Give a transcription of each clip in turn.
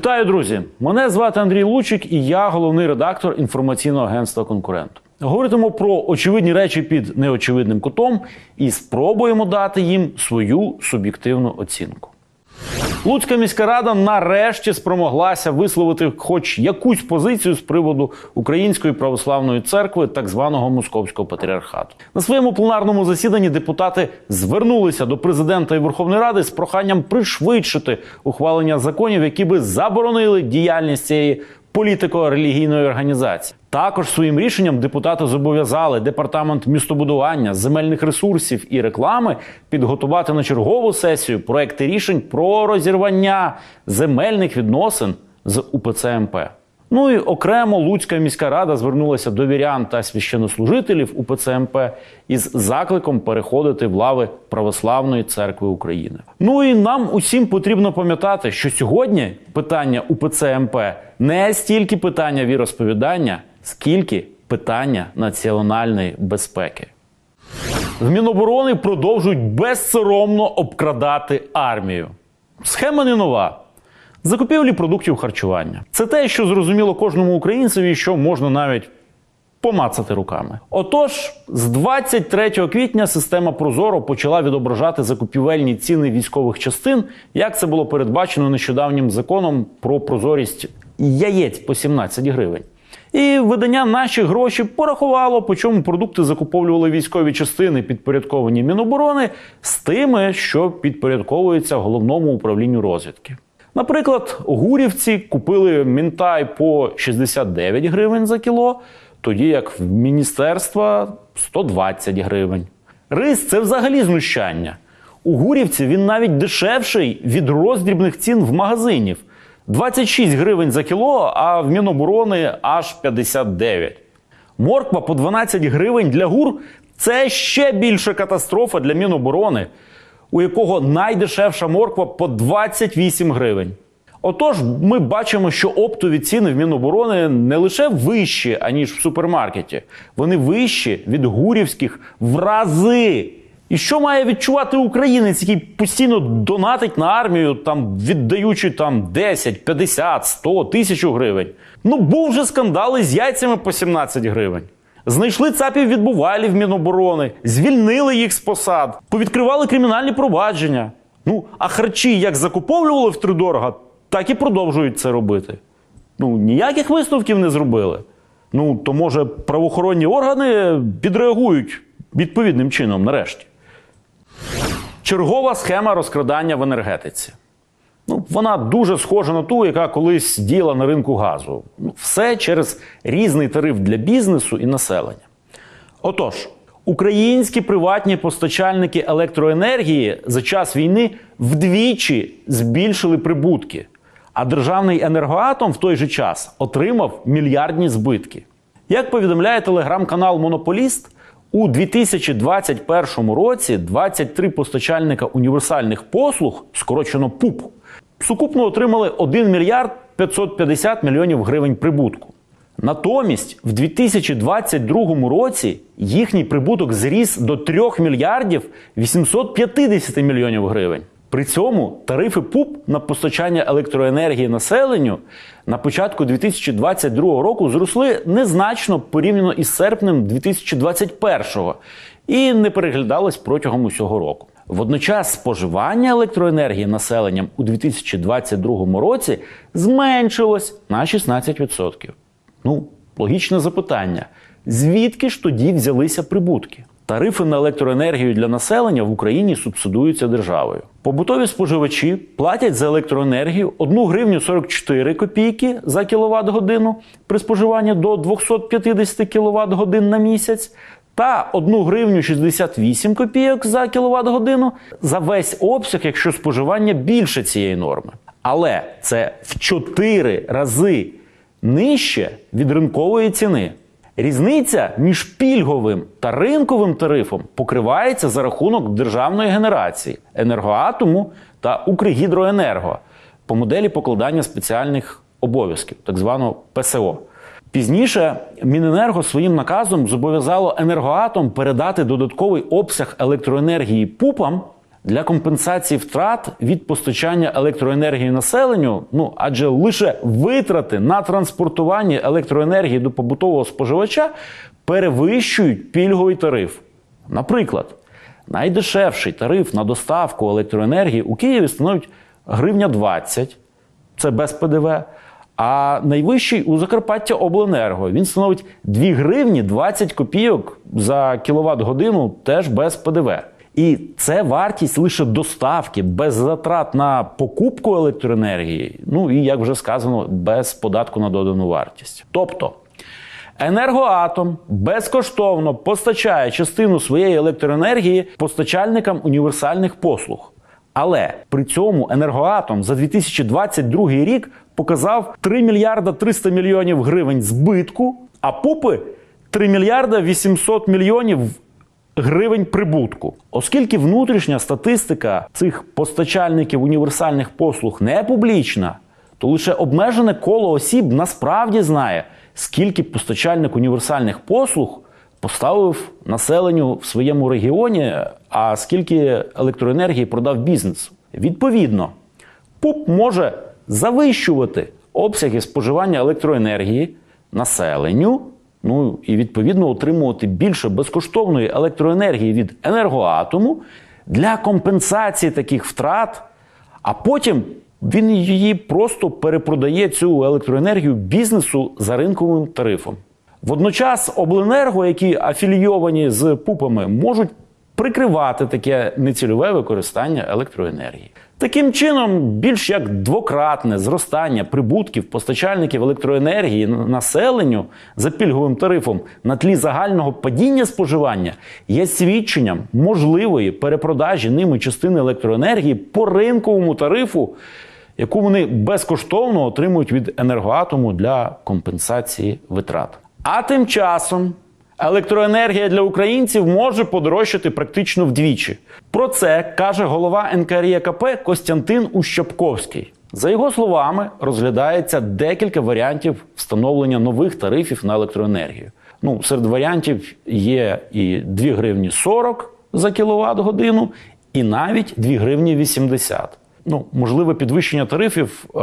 Вітаю, друзі! Мене звати Андрій Лучик, і я головний редактор інформаційного агентства Конкурент. Говоритимемо про очевидні речі під неочевидним кутом і спробуємо дати їм свою суб'єктивну оцінку. Луцька міська рада нарешті спромоглася висловити хоч якусь позицію з приводу Української православної церкви, так званого московського патріархату. На своєму пленарному засіданні депутати звернулися до президента і Верховної Ради з проханням пришвидшити ухвалення законів, які би заборонили діяльність цієї політико-релігійної організації. Також своїм рішенням депутати зобов'язали департамент містобудування, земельних ресурсів і реклами підготувати на чергову сесію проекти рішень про розірвання земельних відносин з УПЦ МП. Ну і окремо Луцька міська рада звернулася до вірян та священнослужителів УПЦ МП із закликом переходити в лави Православної церкви України. Ну і нам усім потрібно пам'ятати, що сьогодні питання УПЦ МП не стільки питання віросповідання, скільки питання національної безпеки. В Міноборони продовжують безсоромно обкрадати армію. Схема не нова. Закупівлі продуктів харчування. Це те, що зрозуміло кожному українцеві, що можна навіть помацати руками. Отож, з 23 квітня система Прозоро почала відображати закупівельні ціни військових частин, як це було передбачено нещодавнім законом про прозорість яєць по 17 гривень. І видання наші гроші порахувало, по чому продукти закуповували військові частини, підпорядковані Міноборони, з тими, що підпорядковуються головному управлінню розвідки. Наприклад, гурівці купили мінтай по 69 гривень за кіло, тоді як в міністерства 120 гривень. Рис це взагалі знущання. У гурівці він навіть дешевший від роздрібних цін в магазинів. 26 гривень за кіло, а в Міноборони аж 59. Морква по 12 гривень для гур це ще більша катастрофа для Міноборони, у якого найдешевша морква по 28 гривень. Отож, ми бачимо, що оптові ціни в Міноборони не лише вищі, аніж в супермаркеті, вони вищі від гурівських в рази. І що має відчувати українець, який постійно донатить на армію, там віддаючи там 10, 50, 100, тисячу гривень? Ну був же скандал із яйцями по 17 гривень. Знайшли цапів відбувалів Міноборони, звільнили їх з посад, повідкривали кримінальні провадження. Ну, а харчі як закуповували втридорога, так і продовжують це робити. Ну, ніяких висновків не зробили. Ну, то може правоохоронні органи підреагують відповідним чином нарешті. Чергова схема розкрадання в енергетиці. Ну, вона дуже схожа на ту, яка колись діяла на ринку газу. Ну, Все через різний тариф для бізнесу і населення. Отож, українські приватні постачальники електроенергії за час війни вдвічі збільшили прибутки, а державний енергоатом в той же час отримав мільярдні збитки. Як повідомляє телеграм-канал Монополіст, у 2021 році 23 постачальника універсальних послуг, скорочено ПУП, сукупно отримали 1 мільярд 550 мільйонів гривень прибутку. Натомість в 2022 році їхній прибуток зріс до 3 мільярдів 850 мільйонів гривень. При цьому тарифи ПУП на постачання електроенергії населенню на початку 2022 року зросли незначно порівняно із серпнем 2021 і не переглядались протягом усього року. Водночас споживання електроенергії населенням у 2022 році зменшилось на 16%. Ну, логічне запитання: звідки ж тоді взялися прибутки? Тарифи на електроенергію для населення в Україні субсидуються державою. Побутові споживачі платять за електроенергію 1 гривню 44 копійки за кіловат годину при споживанні до 250 кВт годин на місяць. Та 1 гривню 68 копійок за кіловат годину за весь обсяг, якщо споживання більше цієї норми. Але це в 4 рази нижче від ринкової ціни. Різниця між пільговим та ринковим тарифом покривається за рахунок державної генерації енергоатому та Укргідроенерго по моделі покладання спеціальних обов'язків, так званого ПСО. Пізніше Міненерго своїм наказом зобов'язало енергоатом передати додатковий обсяг електроенергії ПУПам для компенсації втрат від постачання електроенергії населенню, ну адже лише витрати на транспортування електроенергії до побутового споживача перевищують пільговий тариф. Наприклад, найдешевший тариф на доставку електроенергії у Києві становить гривня 20, це без ПДВ. А найвищий у Закарпаття Обленерго він становить 2 гривні 20 копійок за кіловат годину, теж без ПДВ. І це вартість лише доставки без затрат на покупку електроенергії. Ну і як вже сказано, без податку на додану вартість. Тобто Енергоатом безкоштовно постачає частину своєї електроенергії постачальникам універсальних послуг. Але при цьому енергоатом за 2022 рік показав 3 мільярда 300 мільйонів гривень збитку, а пупи 3 мільярда 800 мільйонів гривень прибутку. Оскільки внутрішня статистика цих постачальників універсальних послуг не публічна, то лише обмежене коло осіб насправді знає, скільки постачальник універсальних послуг поставив населенню в своєму регіоні, а скільки електроенергії продав бізнесу. Відповідно, ПУП може завищувати обсяги споживання електроенергії населенню, ну і відповідно отримувати більше безкоштовної електроенергії від енергоатому для компенсації таких втрат, а потім він її просто перепродає цю електроенергію бізнесу за ринковим тарифом. Водночас обленерго, які афілійовані з пупами, можуть прикривати таке нецільове використання електроенергії. Таким чином, більш як двократне зростання прибутків постачальників електроенергії населенню за пільговим тарифом на тлі загального падіння споживання є свідченням можливої перепродажі ними частини електроенергії по ринковому тарифу, яку вони безкоштовно отримують від енергоатому для компенсації витрат. А тим часом електроенергія для українців може подорожчати практично вдвічі. Про це каже голова НКРЄКП Костянтин Ущапковський. За його словами, розглядається декілька варіантів встановлення нових тарифів на електроенергію. Ну, серед варіантів є і 2 гривні 40 за кіловат годину, і навіть 2 гривні 80. Ну, можливе підвищення тарифів е,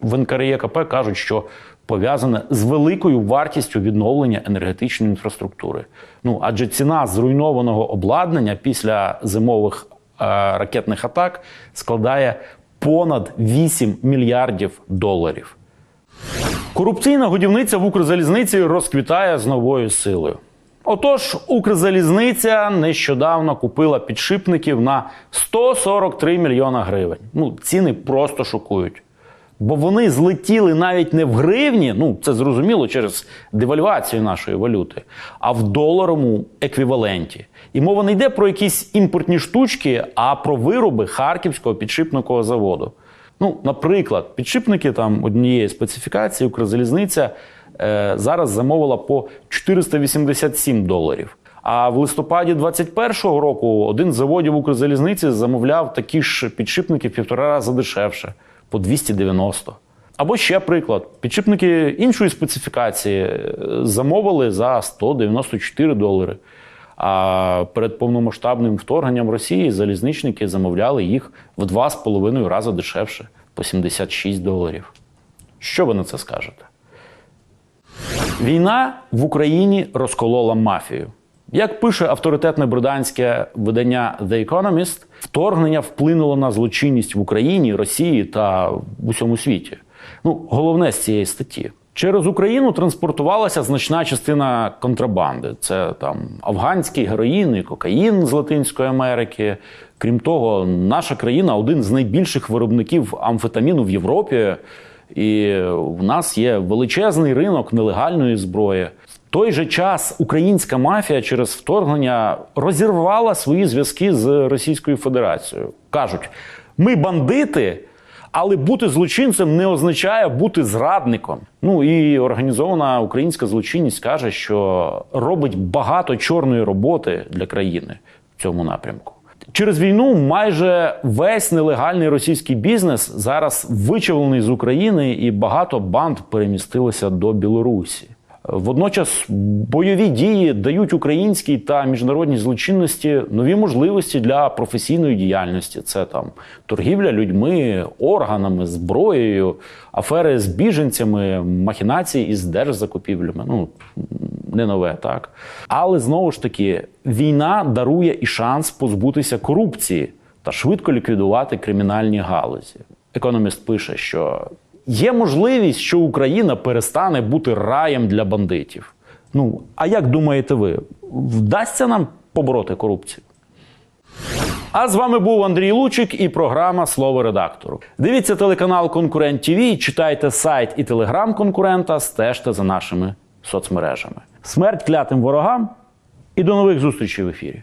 в НКРЄКП кажуть, що пов'язане з великою вартістю відновлення енергетичної інфраструктури. Ну адже ціна зруйнованого обладнання після зимових е, ракетних атак складає понад 8 мільярдів доларів. Корупційна годівниця в Укрзалізниці розквітає з новою силою. Отож, Укрзалізниця нещодавно купила підшипників на 143 мільйона гривень. Ну, ціни просто шокують. Бо вони злетіли навіть не в гривні, ну це зрозуміло через девальвацію нашої валюти, а в доларовому еквіваленті. І мова не йде про якісь імпортні штучки, а про вироби Харківського підшипникового заводу. Ну, наприклад, підшипники там однієї специфікації Укрзалізниця е, зараз замовила по 487 доларів. А в листопаді 2021 року один з заводів Укрзалізниці замовляв такі ж підшипники в півтора рази дешевше по 290. Або ще приклад: підшипники іншої специфікації е, замовили за 194 долари. А перед повномасштабним вторгненням Росії залізничники замовляли їх в 2,5 рази дешевше по 76 доларів. Що ви на це скажете? Війна в Україні розколола мафію. Як пише авторитетне британське видання The Economist, вторгнення вплинуло на злочинність в Україні, Росії та в усьому світі. Ну, головне з цієї статті. Через Україну транспортувалася значна частина контрабанди. Це там афганський героїн і кокаїн з Латинської Америки. Крім того, наша країна один з найбільших виробників амфетаміну в Європі. І в нас є величезний ринок нелегальної зброї. Той же час українська мафія через вторгнення розірвала свої зв'язки з Російською Федерацією. кажуть: ми бандити. Але бути злочинцем не означає бути зрадником. Ну і організована українська злочинність каже, що робить багато чорної роботи для країни в цьому напрямку. Через війну майже весь нелегальний російський бізнес зараз вичавлений з України, і багато банд перемістилося до Білорусі. Водночас бойові дії дають українській та міжнародній злочинності нові можливості для професійної діяльності. Це там торгівля людьми, органами, зброєю, афери з біженцями, махінації із держзакупівлями. Ну не нове, так. Але знову ж таки, війна дарує і шанс позбутися корупції та швидко ліквідувати кримінальні галузі. Економіст пише, що є можливість, що Україна перестане бути раєм для бандитів. Ну, а як думаєте ви, вдасться нам побороти корупцію? А з вами був Андрій Лучик і програма Слово редактору. Дивіться телеканал Конкурент ТВ, читайте сайт і телеграм конкурента, стежте за нашими соцмережами. Смерть клятим ворогам і до нових зустрічей в ефірі.